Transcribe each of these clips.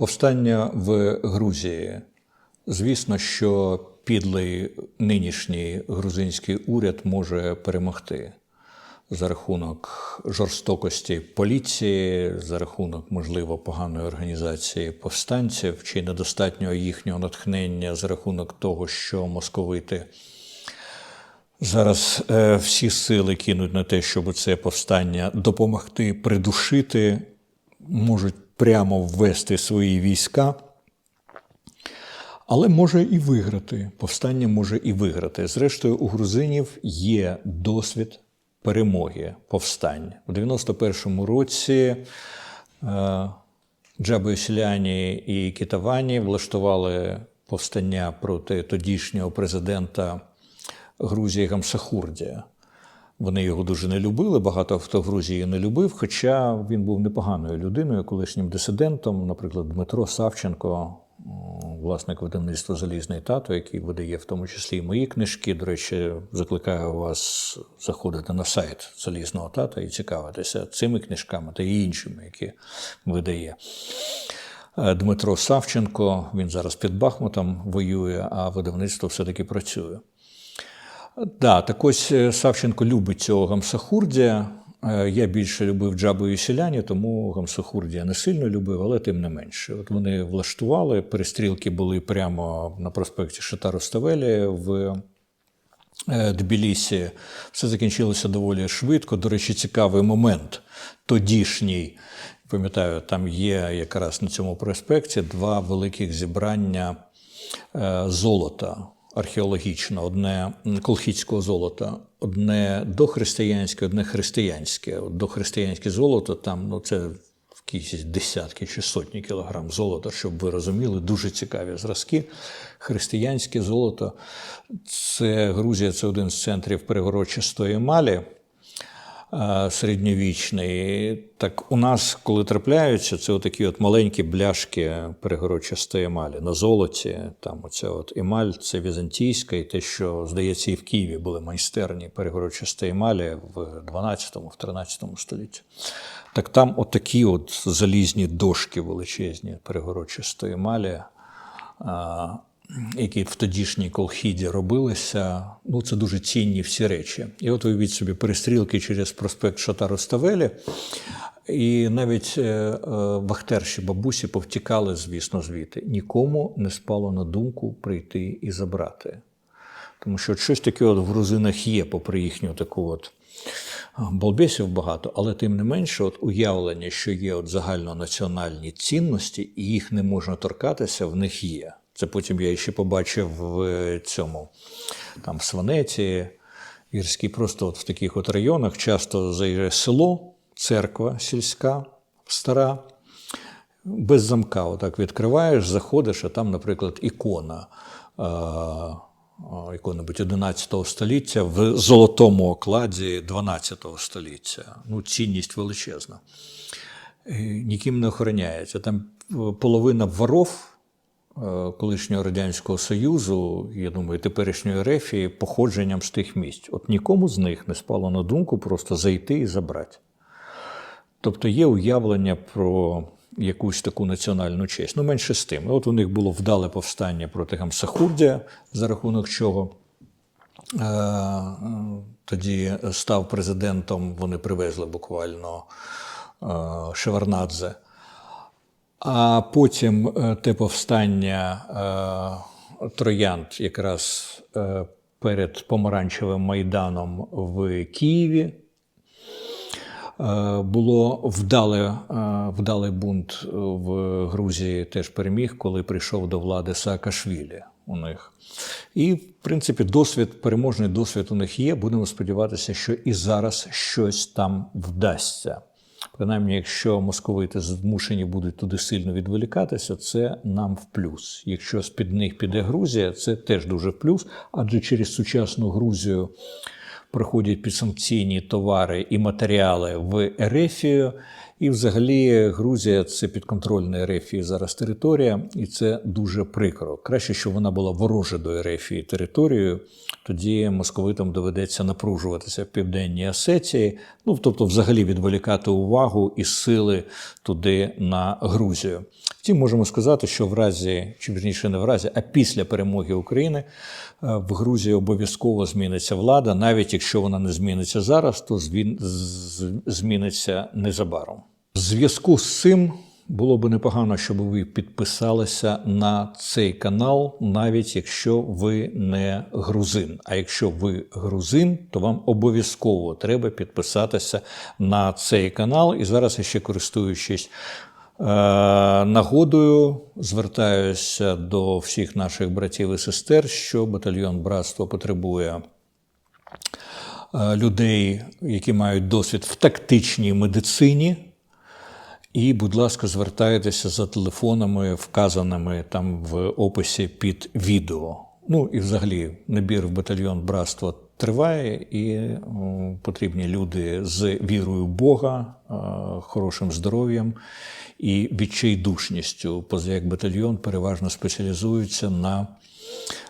Повстання в Грузії. Звісно, що підлий нинішній грузинський уряд може перемогти за рахунок жорстокості поліції, за рахунок, можливо, поганої організації повстанців чи недостатнього їхнього натхнення за рахунок того, що московити зараз е, всі сили кинуть на те, щоб це повстання допомогти придушити, можуть прямо ввести свої війська. Але може і виграти. Повстання може і виграти. Зрештою, у грузинів є досвід перемоги повстань. У 91-му році е, Джабо Селяні і Кітавані влаштували повстання проти тодішнього президента Грузії Гамсахурдія. Вони його дуже не любили, багато хто в Грузії не любив, хоча він був непоганою людиною, колишнім дисидентом, наприклад, Дмитро Савченко, власник видавництва Залізний тато, який видає в тому числі і мої книжки. До речі, закликаю вас заходити на сайт Залізного тата і цікавитися цими книжками та іншими, які видає. Е, Дмитро Савченко, він зараз під Бахмутом воює, а видавництво все-таки працює. Да, так ось е, Савченко любить цього Гамсахурдія. Е, Я більше любив Джабу і Селяні, тому Гамсахурдія не сильно любив, але тим не менше. От вони влаштували, перестрілки були прямо на проспекті Шатару Ставелі в е, Тбілісі. Все закінчилося доволі швидко. До речі, цікавий момент тодішній. Пам'ятаю, там є якраз на цьому проспекті два великих зібрання золота археологічно, одне колхідського золота, одне дохристиянське, одне християнське. Дохристиянське золото там ну це якісь десятки чи сотні кілограм золота, щоб ви розуміли, дуже цікаві зразки. Християнське золото це Грузія, це один з центрів перегородчастої емалі е, середньовічний. Так у нас, коли трапляються, це отакі от маленькі бляшки перегородчастої емалі на золоті. Там оця от емаль, це візантійська, і те, що, здається, і в Києві були майстерні перегородчастої емалі в 12-13 столітті. Так там отакі от залізні дошки величезні перегородчастої емалі. Які в тодішній колхіді робилися, ну це дуже цінні всі речі. І от уявіть собі перестрілки через проспект Шатару Ставелі, і навіть е, е, вахтерші бабусі повтікали, звісно, звідти. Нікому не спало на думку прийти і забрати. Тому що щось таке от в грузинах є, попри їхню таку от балбесів багато, але тим не менше, от уявлення, що є от загальнонаціональні цінності, і їх не можна торкатися, в них є. Це потім я ще побачив в цьому там в Сванеті, Гірській, просто от в таких от районах часто заїжджає село, церква сільська, стара. Без замка, отак відкриваєш, заходиш, а там, наприклад, ікона. Яко-небудь 11 століття в золотому окладі 12 століття. Ну, цінність величезна. Е, Ніким не охороняється. Там е, половина воров колишнього Радянського Союзу, я думаю, теперішньої Рефії, походженням з тих місць. От нікому з них не спало на думку просто зайти і забрати. Тобто є уявлення про якусь таку національну честь. Ну, менше з тим. От у них було вдале повстання проти Гамсахурдія, за рахунок чого е, е, тоді став президентом, вони привезли буквально е, Шеварнадзе. А потім е, те повстання е, троянд якраз е, перед Помаранчевим майданом в Києві. Було вдале, е, вдалий бунт в Грузії теж переміг, коли прийшов до влади Саакашвілі у них. І, в принципі, досвід, переможний досвід у них є. Будемо сподіватися, що і зараз щось там вдасться. Принаймні, якщо московити змушені будуть туди сильно відволікатися, це нам в плюс. Якщо з-під них піде Грузія, це теж дуже в плюс, адже через сучасну Грузію проходять підсанкційні товари і матеріали в Ерефію. І взагалі Грузія це підконтрольна Ерефії зараз територія, і це дуже прикро. Краще, щоб вона була ворожа до Ерефії територією, тоді московитам доведеться напружуватися в південній Осетії, ну тобто, взагалі відволікати увагу і сили туди на Грузію. Втім, можемо сказати, що в разі, чи вірніше не в разі, а після перемоги України е, в Грузії обов'язково зміниться влада, навіть якщо вона не зміниться зараз, то зміниться незабаром. Зв'язку з цим було би непогано, щоб ви підписалися на цей канал, навіть якщо ви не грузин. А якщо ви грузин, то вам обов'язково треба підписатися на цей канал. І зараз я ще користуючись е, нагодою, звертаюся до всіх наших братів і сестер, що батальйон братство потребує е, людей, які мають досвід в тактичній медицині. І, будь ласка, звертайтеся за телефонами, вказаними там в описі під відео. Ну і взагалі набір в батальйон братства триває, і м, потрібні люди з вірою в Бога, е, хорошим здоров'ям і відчайдушністю. Поза як батальйон переважно спеціалізується на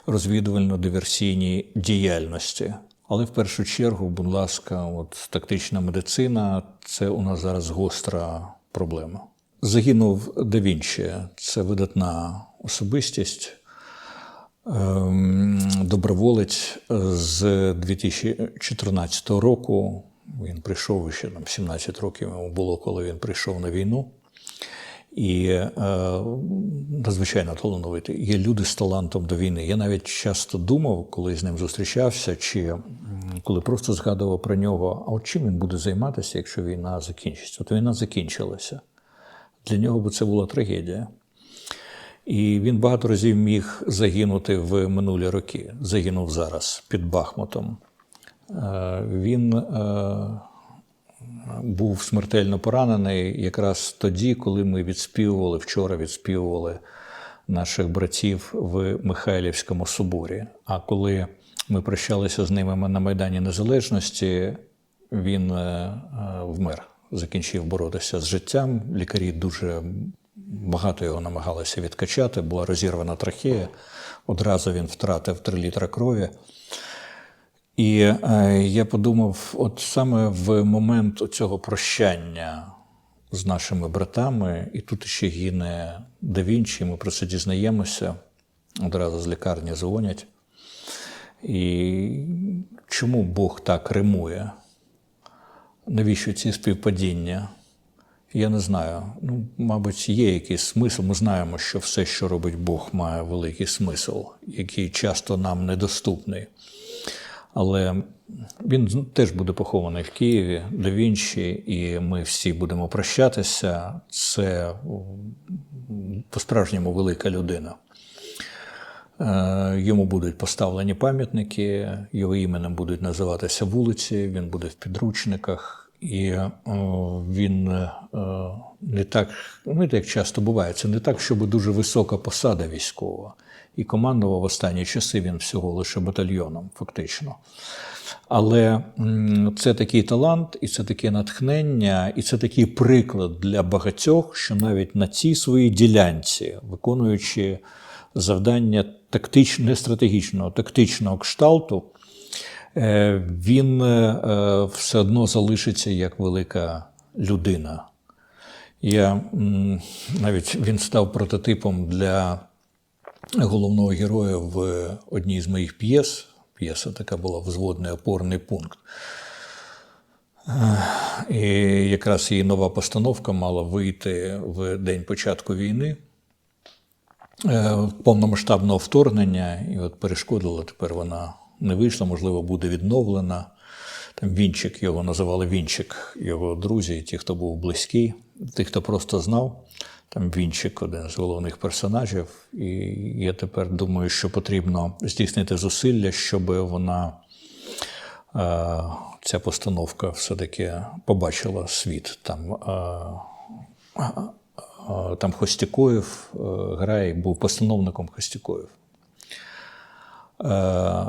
розвідувально-диверсійній діяльності. Але в першу чергу, будь ласка, от тактична медицина це у нас зараз гостра проблема. Загинув да Вінчі. Це видатна особистість, ем, доброволець з 2014 року. Він прийшов ще там 17 років йому було, коли він прийшов на війну. І е, надзвичайно талановитий. Є люди з талантом до війни. Я навіть часто думав, коли з ним зустрічався, чи коли просто згадував про нього, а от чим він буде займатися, якщо війна закінчиться? От війна закінчилася. Для нього би це була трагедія. І він багато разів міг загинути в минулі роки. Загинув зараз під Бахмутом. Е, Він е, був смертельно поранений якраз тоді, коли ми відспівували, вчора відспівували наших братів в Михайлівському соборі. А коли ми прощалися з ними на Майдані Незалежності, він е, е, вмер, закінчив боротися з життям. Лікарі дуже багато його намагалися відкачати, була розірвана трахея. Одразу він втратив 3 літра крові. І е, я подумав, от саме в момент цього прощання з нашими братами, і тут ще гине Да Вінчі, ми про це дізнаємося, одразу з лікарні дзвонять. І чому Бог так римує? Навіщо ці співпадіння? Я не знаю. Ну, мабуть, є якийсь смисл. Ми знаємо, що все, що робить Бог, має великий смисл, який часто нам недоступний. Але він теж буде похований в Києві, да Вінчі, і ми всі будемо прощатися. Це по-справжньому велика людина. Е, Йому будуть поставлені пам'ятники, його іменем будуть називатися вулиці, він буде в підручниках, і він е, не так, ну, як часто буває, це не так, щоб дуже висока посада військова. І командував в останні часи він всього лише батальйоном, фактично. Але це такий талант, і це таке натхнення, і це такий приклад для багатьох, що навіть на цій своїй ділянці, виконуючи завдання тактично, стратегічного, тактичного кшталту, е, він е, все одно залишиться як велика людина. Я навіть він став прототипом для головного героя в одній з моїх п'єс. П'єса така була взводний опорний пункт. Е, І якраз її нова постановка мала вийти в день початку війни, е, повномасштабного вторгнення, і от перешкодила тепер вона не вийшла, можливо, буде відновлена. Там Вінчик його називали Вінчик, його друзі, ті, хто був близький, ті, хто просто знав. Там Вінчик один з головних персонажів. І я тепер думаю, що потрібно здійснити зусилля, щоб вона, е, ця постановка все-таки побачила світ. Там, е, е, там Хостякоєв е, грає, був постановником Хостякоєв. Е,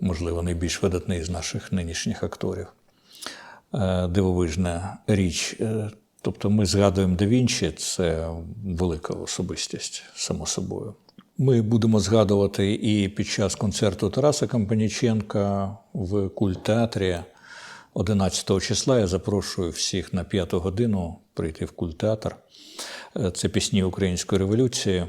можливо, найбільш видатний з наших нинішніх акторів. Е, Дивовижна річ. Тобто ми згадуємо Да Вінчі, це велика особистість, само собою. Ми будемо згадувати і під час концерту Тараса Кампаніченка в культтеатрі 11 числа. Я запрошую всіх на п'яту годину прийти в культтеатр. Е, Це пісні української революції.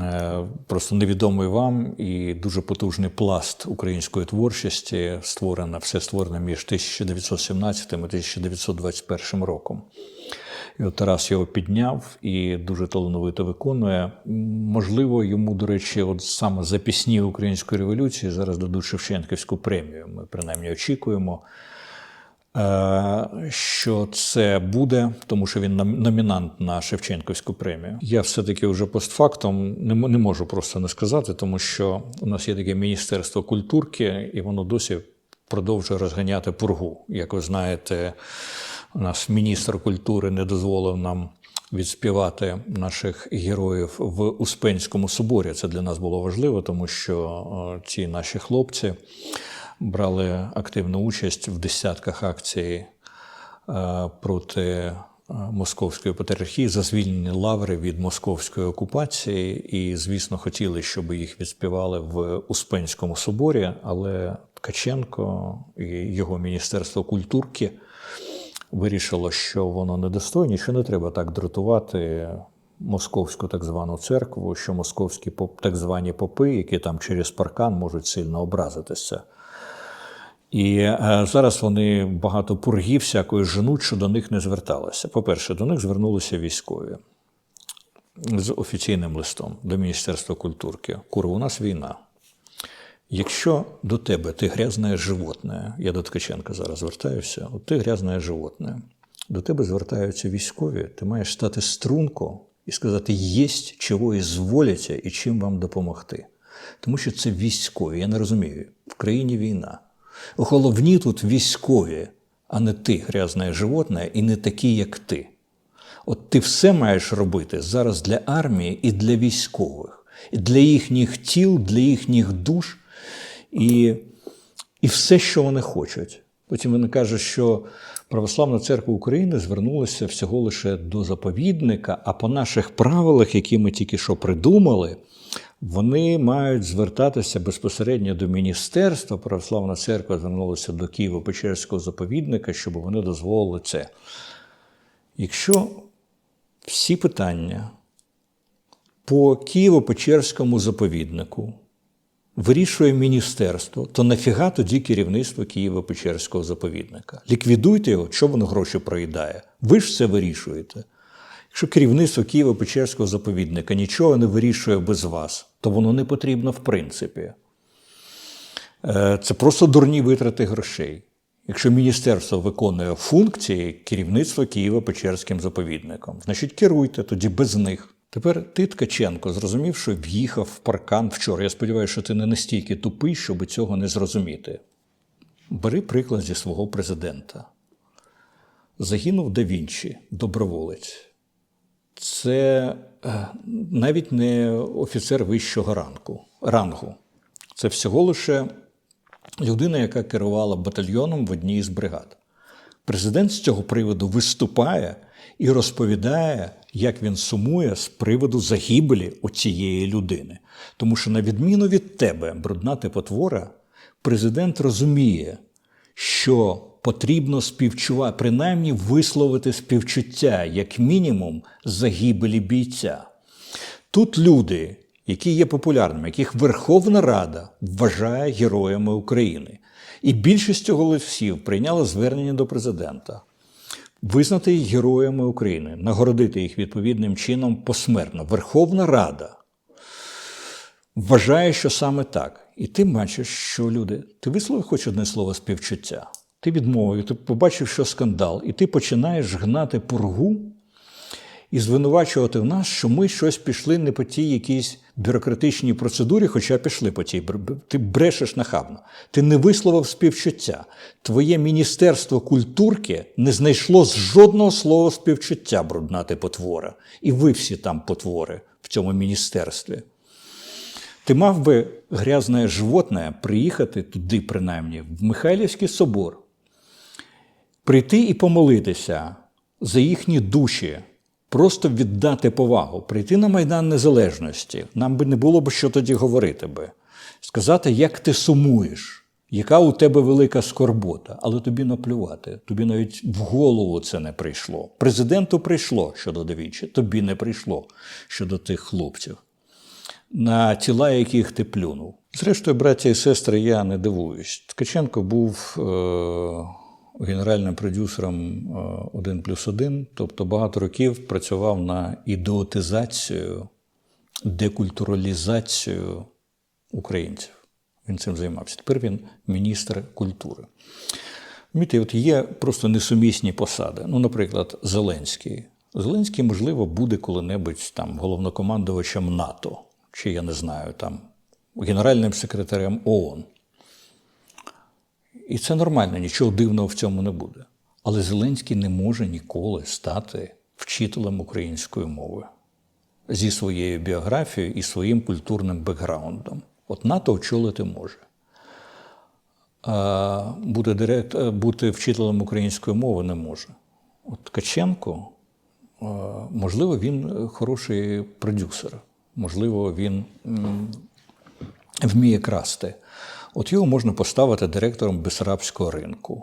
Е, Просто невідомий вам і дуже потужний пласт української творчості створено, все створено між 1917 і 1921 роком. І от Тарас його підняв і дуже талановито виконує. Можливо, йому, до речі, от саме за пісні української революції зараз дадуть Шевченківську премію. Ми принаймні очікуємо, що це буде, тому що він номінант на Шевченківську премію. Я все-таки вже постфактом не, можу просто не сказати, тому що у нас є таке Міністерство культурки, і воно досі продовжує розганяти пургу. Як ви знаєте, у нас міністр культури не дозволив нам відспівати наших героїв в Успенському соборі. Це для нас було важливо, тому що е, ці наші хлопці брали активну участь в десятках акцій е, проти е, московської патріархії за звільнені лаври від московської окупації, і, звісно, хотіли, щоб їх відспівали в Успенському соборі, але Ткаченко і його Міністерство культурки вирішило, що воно недостойне, що не треба так дратувати московську так звану церкву, що московські так звані попи, які там через паркан можуть сильно образитися. І е, зараз вони багато пургів всякої женуть, що до них не зверталося. По-перше, до них звернулися військові з офіційним листом до Міністерства культурки. Курва, у нас війна. Якщо до тебе ти грязне животне, я до Ткаченка зараз звертаюся, от ти грязне животне, до тебе звертаються військові, ти маєш стати струнко і сказати, єсть чого ізволяться і чим вам допомогти. Тому що це військові. Я не розумію. В країні війна. Головні тут військові, а не ти, грязне животне, і не такі, як ти. От ти все маєш робити зараз для армії і для військових, і для їхніх тіл, для їхніх душ, і, і все, що вони хочуть. Потім вони кажуть, що Православна церква України звернулася всього лише до заповідника, а по наших правилах, які ми тільки що придумали, вони мають звертатися безпосередньо до міністерства. Православна церква звернулася до Києво-Печерського заповідника, щоб вони дозволили це. Якщо всі питання по Києво-Печерському заповіднику вирішує міністерство, то нафіга тоді керівництво Києво-Печерського заповідника? Ліквідуйте його, що воно гроші проїдає. Ви ж це вирішуєте. Якщо керівництво Києво-Печерського заповідника нічого не вирішує без вас, то воно не потрібно в принципі. Е, Це просто дурні витрати грошей. Якщо міністерство виконує функції керівництва Києво-Печерським заповідником, значить керуйте тоді без них. Тепер ти, Ткаченко, зрозумів, що в'їхав в паркан вчора. Я сподіваюся, що ти не настільки тупий, щоб цього не зрозуміти. Бери приклад зі свого президента. Загинув да Вінчі, доброволець. Це е, навіть не офіцер вищого ранку, рангу. Це всього лише людина, яка керувала батальйоном в одній із бригад. Президент з цього приводу виступає і розповідає, як він сумує з приводу загибелі оцієї людини. Тому що, на відміну від тебе, бруднати потвора, президент розуміє, що потрібно співчувати, принаймні висловити співчуття, як мінімум, загибелі бійця. Тут люди, які є популярними, яких Верховна Рада вважає героями України. І більшістю голосів прийняла звернення до президента визнати їх героями України, нагородити їх відповідним чином посмертно. Верховна Рада вважає, що саме так. І ти бачиш, що люди, ти висловив хоч одне слово співчуття. Ти відмовив, ти побачив, що скандал, і ти починаєш гнати пургу і звинувачувати в нас, що ми щось пішли не по тій якійсь бюрократичній процедурі, хоча пішли по тій. Ти брешеш нахабно. Ти не висловив співчуття. Твоє міністерство культурки не знайшло жодного слова співчуття, бруднати потвора. І ви всі там потвори в цьому міністерстві. Ти мав би грязне животне приїхати туди, принаймні, в Михайлівський собор, прийти і помолитися за їхні душі, просто віддати повагу, прийти на Майдан Незалежності. Нам би не було б що тоді говорити би. Сказати, як ти сумуєш, Яка у тебе велика скорбота, але тобі наплювати. Тобі навіть в голову це не прийшло. Президенту прийшло щодо Давічі, тобі не прийшло щодо тих хлопців, на тіла яких ти плюнув. Зрештою, браття і сестри, я не дивуюсь. Ткаченко був е- генеральним продюсером «1 плюс 1», тобто багато років працював на ідеотизацію, декультуралізацію українців. Він цим займався. Тепер він міністр культури. Розумієте, от є просто несумісні посади. Ну, наприклад, Зеленський. Зеленський, можливо, буде коли-небудь там головнокомандувачем НАТО, чи я не знаю, там генеральним секретарем ООН. І це нормально, нічого дивного в цьому не буде. Але Зеленський не може ніколи стати вчителем української мови зі своєю біографією і своїм культурним бекграундом. От НАТО очолити може. А бути, директ, бути вчителем української мови не може. От Ткаченко, можливо, він хороший продюсер, можливо, він вміє красти. От його можна поставити директором Бесарабського ринку.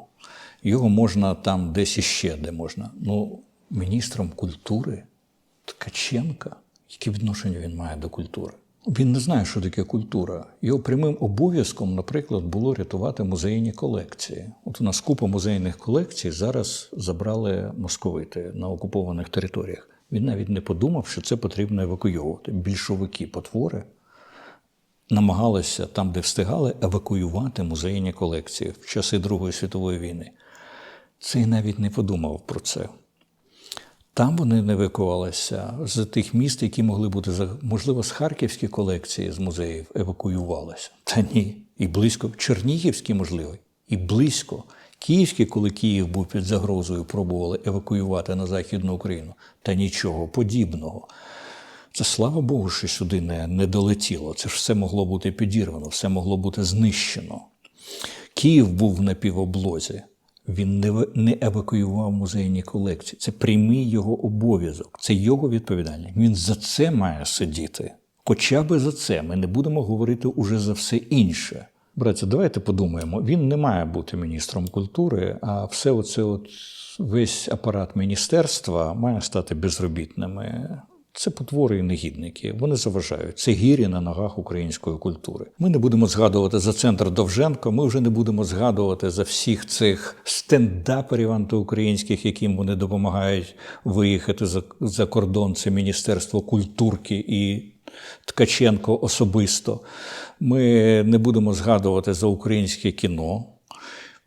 Його можна там десь іще, де можна. Ну, міністром культури Ткаченка, яке відношення він має до культури? Він не знає, що таке культура. Його прямим обов'язком, наприклад, було рятувати музейні колекції. От у нас купа музейних колекцій зараз забрали московити на окупованих територіях. Він навіть не подумав, що це потрібно евакуйовувати. Більшовики потвори намагалися там, де встигали, евакуювати музейні колекції в часи Другої світової війни. Цей навіть не подумав про це. Там вони не евакувалися з тих міст, які могли бути можливо, з харківські колекції з музеїв евакуювалися. Та ні, і близько Чернігівські, можливо, і близько. Київські, коли Київ був під загрозою, пробували евакуювати на Західну Україну, та нічого подібного. Це слава Богу, що сюди не, не долетіло. Це ж все могло бути підірвано, все могло бути знищено. Київ був в напівоблозі. Він не не евакуював музейні колекції. Це прямий його обов'язок, це його відповідальність. Він за це має сидіти. Хоча би за це ми не будемо говорити уже за все інше. Братці, давайте подумаємо. Він не має бути міністром культури, а все оце от весь апарат міністерства має стати безробітними. Це потвори і негідники. Вони заважають. Це гірі на ногах української культури. Ми не будемо згадувати за центр Довженко. Ми вже не будемо згадувати за всіх цих стендаперів антиукраїнських, яким вони допомагають виїхати за, за кордон. Це Міністерство культурки і Ткаченко особисто. Ми не будемо згадувати за українське кіно,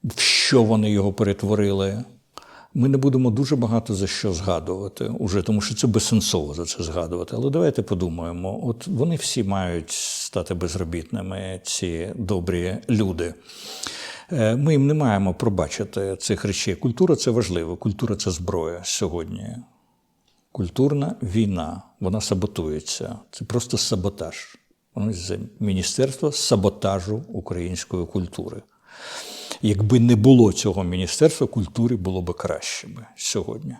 в що вони його перетворили. Ми не будемо дуже багато за що згадувати, уже, тому що це безсенсово за це згадувати. Але давайте подумаємо: от вони всі мають стати безробітними, ці добрі люди. Ми їм не маємо пробачити цих речей. Культура це важливо, культура це зброя сьогодні. Культурна війна, вона саботується. Це просто саботаж. Воно Міністерства саботажу української культури. Якби не було цього Міністерства культури, було б краще би сьогодні.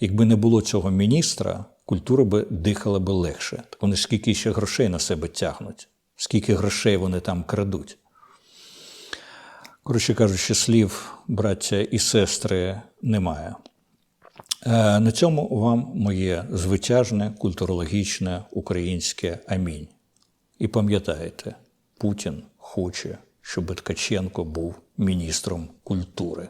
Якби не було цього міністра, культура би дихала би легше. Так вони скільки ще грошей на себе тягнуть, скільки грошей вони там крадуть. Коротше кажучи, слів, браття і сестри немає. Е, на цьому вам моє звитяжне, культурологічне, українське амінь. І пам'ятайте, Путін хоче щоб Ткаченко був міністром культури.